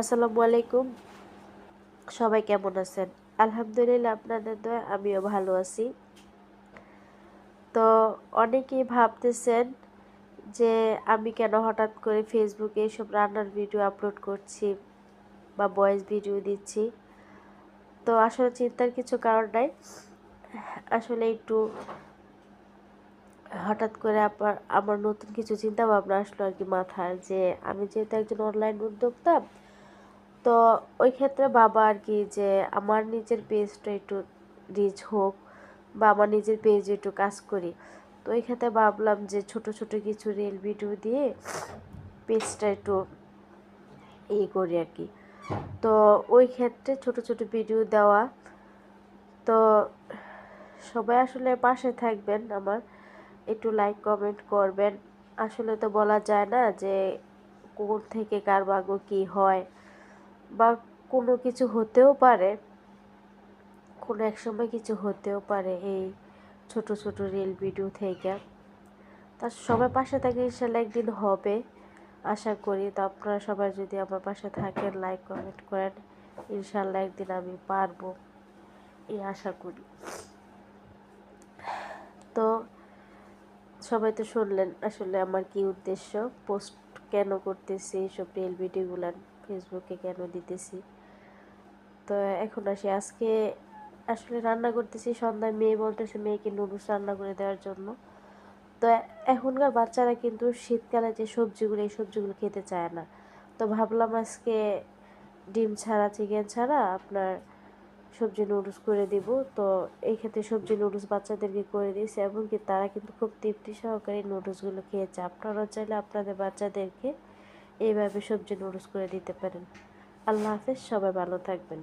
আসসালামু আলাইকুম। সবাই কেমন আছেন? আলহামদুলিল্লাহ, আপনাদের দয়া, আমিও ভালো আছি। তো অনেকেই ভাবতেছেন যে আমি কেন হঠাৎ করে ফেসবুকে এইসব রান্নার ভিডিও আপলোড করছি বা ভয়েস ভিডিও দিচ্ছি? তো আসলে চিন্তার কিছু কারণ নাই। আসলে একটু হঠাৎ করে আপনার আমার নতুন কিছু চিন্তা ভাবনা আসলো আর কি মাথায় যে আমি যেহেতু একজন অনলাইন উদ্যোক্তা তো ওই ক্ষেত্রে বাবা আর কি যে আমার নিজের পেজটা একটু রিচ হোক বা আমার নিজের পেজে একটু কাজ করি। তো ওই ক্ষেত্রে ভাবলাম যে ছোট ছোট কিছু রিল ভিডিও দিয়ে পেজটা একটু ই করি আর কি। তো ওই ক্ষেত্রে ছোট ছোট ভিডিও দেওয়া। তো সবাই আসলে পাশে থাকবেন আমার। একটু লাইক কমেন্ট করবেন। আসলে তো বলা যায় না যে কোন থেকে কার ভাগ্য কী হয়। বা কোনো কিছু হতেও পারে, কোনো এক সময় কিছু হতেও পারে এই ছোট ছোট রিল ভিডিও থেকে। তা সবার পাশে থাকে ইনশাল্লাহ একদিন হবে, আশা করি। তো আপনারা সবাই যদি আমার পাশে থাকেন লাইক কমেন্ট করেন, ইনশাল্লাহ একদিন আমি পারব, এই আশা করি। তো সবাই তো শুনলেন আসলে আমার কি উদ্দেশ্য পোস্ট কেন করতেছি, এইসব রিল ভিডিওগুলো ফেসবুকে কেন দিতেছি? তো এখন আসি, আজকে আসলে রান্না করতেছি সন্ধ্যায়, মেয়ে বলতেছে মেয়েকে নুডলস রান্না করে দেওয়ার জন্য। তো এখনকার বাচ্চারা কিন্তু শীতকালে যে সবজিগুলো, এই সবজিগুলো খেতে চায় না। তো ভাবলাম আজকে ডিম ছাড়া চিকেন ছাড়া আপনার সবজি নুডলস করে দিব। তো এই ক্ষেত্রে সবজি নুডলস বাচ্চাদেরকে করে দিয়েছি এবং কি তারা কিন্তু খুব তৃপ্তি সহকারে নুডলসগুলো খেয়েছে। আপনারা চাইলে আপনাদের বাচ্চাদেরকে এইভাবে সবজি নুডলস করে দিতে পারেন। আল্লাহ হাফেজ, সবাই ভালো থাকবেন।